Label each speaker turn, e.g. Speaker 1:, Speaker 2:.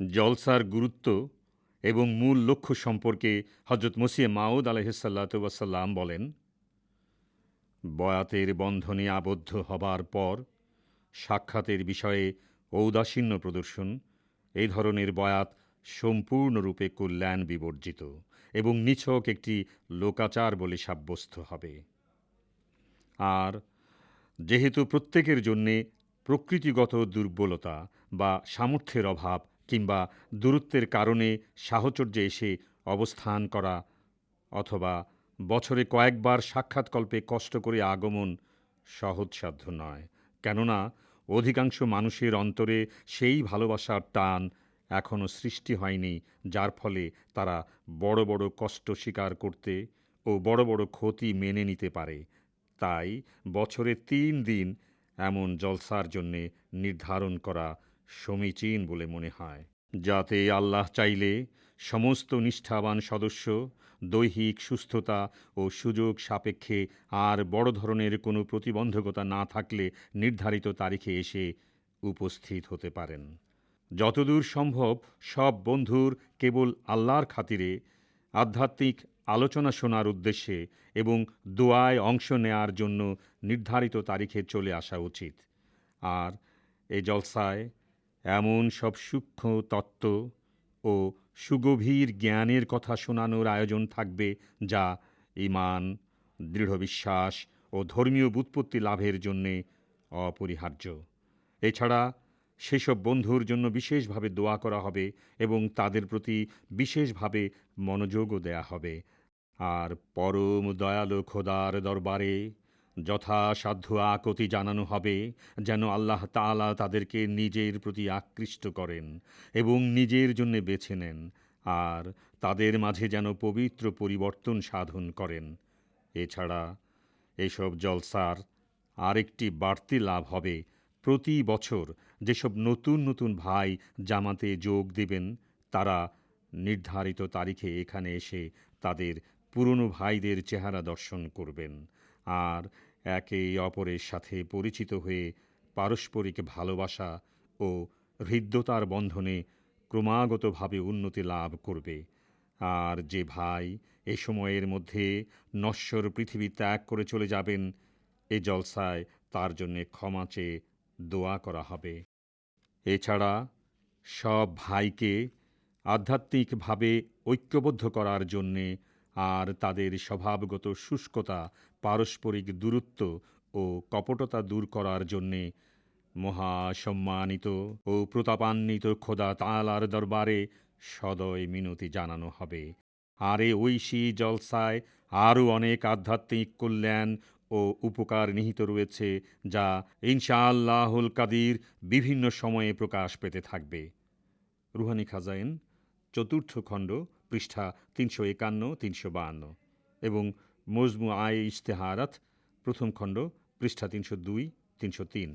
Speaker 1: জলসার গুরুত্ব এবং মূল লক্ষ্য সম্পর্কে হজরত মসিয়ে মাউদ আলহিসাল্লাম বলেন, বয়াতের বন্ধনে আবদ্ধ হবার পর সাক্ষাতের বিষয়ে ঔদাসীন্য প্রদর্শন এই ধরনের বয়াত সম্পূর্ণরূপে কল্যাণ বিবর্জিত এবং নিছক একটি লোকাচার বলে সাব্যস্ত হবে। আর যেহেতু প্রত্যেকের জন্যে প্রকৃতিগত দুর্বলতা বা সামর্থ্যের অভাব কিংবা দূরত্বের কারণে সাহচর্যে এসে অবস্থান করা অথবা বছরে কয়েকবার সাক্ষাৎকল্পে কষ্ট করে আগমন সহজসাধ্য নয়। কেননা, অধিকাংশ মানুষের অন্তরে সেই ভালোবাসার টান এখনও সৃষ্টি হয়নি, যার ফলে তারা বড় বড় কষ্ট স্বীকার করতে ও বড় বড় ক্ষতি মেনে নিতে পারে। তাই বছরে তিন দিন এমন জলসার জন্যে নির্ধারণ করা সমীচীন বলে মনে হয়। যাতে আল্লাহ চাইলে সমস্ত নিষ্ঠাবান সদস্য, দৈহিক সুস্থতা ও সুযোগ সাপেক্ষে আর বড় ধরনের কোনো প্রতিবন্ধকতা না থাকলে নির্ধারিত তারিখে এসে উপস্থিত হতে পারেন। যতদূর সম্ভব সব বন্ধুর কেবল আল্লাহর খাতিরে আধ্যাত্মিক আলোচনা শোনার উদ্দেশ্যে এবং দোয়ায় অংশ নেয়ার জন্য নির্ধারিত তারিখে চলে আসা উচিত। আর এ জলসায় এমন সব সূক্ষ্ম তত্ত্ব ও সুগভীর জ্ঞানের কথা শোনানোর আয়োজন থাকবে যা ইমান দৃঢ় বিশ্বাস ও ধর্মীয় বুৎপত্তি লাভের জন্যে অপরিহার্য। এছাড়া সেসব বন্ধুর জন্য বিশেষভাবে দোয়া করা হবে এবং তাদের প্রতি বিশেষভাবে মনোযোগও দেয়া হবে। আর পরম দয়ালু খোদার দরবারে যথাসাধ্য আকতি জানানো হবে যেন আল্লাহ তাআলা তাদেরকে নিজের প্রতি আকৃষ্ট করেন এবং নিজের জন্য বেছে নেন আর তাদের মাঝে যেন পবিত্র পরিবর্তন সাধন করেন। এছাড়া এসব জলসার আরেকটি বাড়তি লাভ হবে। প্রতি বছর যেসব নতুন নতুন ভাই জামাতে যোগ দেবেন, তারা নির্ধারিত তারিখে এখানে এসে তাদের পুরনো ভাইদের চেহারা দর্শন করবেন। আর একে অপরের সাথে পরিচিত হয়ে পারস্পরিক ভালোবাসা ও হৃদ্যতার বন্ধনে ক্রমাগতভাবে উন্নতি লাভ করবে। আর যে ভাই এ সময়ের মধ্যে নশ্বর পৃথিবী ত্যাগ করে চলে যাবেন, এ জলসায় তার জন্যে ক্ষমা চেয়ে দোয়া করা হবে। এছাড়া সব ভাইকে আধ্যাত্মিকভাবে ঐক্যবদ্ধ করার জন্যে আর তাদের স্বভাবগত শুষ্কতা, পারস্পরিক দূরত্ব ও কপটতা দূর করার জন্যে মহাসম্মানিত ও প্রতাপান্বিত খোদা তালার দরবারে সদয় মিনতি জানানো হবে। আর এ ঐশী জলসায় আরও অনেক আধ্যাত্মিক কল্যাণ ও উপকার নিহিত রয়েছে, যা ইনশাআল্লাহুল কাদির বিভিন্ন সময়ে প্রকাশ পেতে থাকবে। রুহানি খাজাইন, চতুর্থ খণ্ড পৃষ্ঠা তিনশো একান্ন, তিনশো বাহান্ন এবং মজমু আয় ইশতেহারাত প্রথম খণ্ড পৃষ্ঠা তিনশো দুই, তিনশো তিন।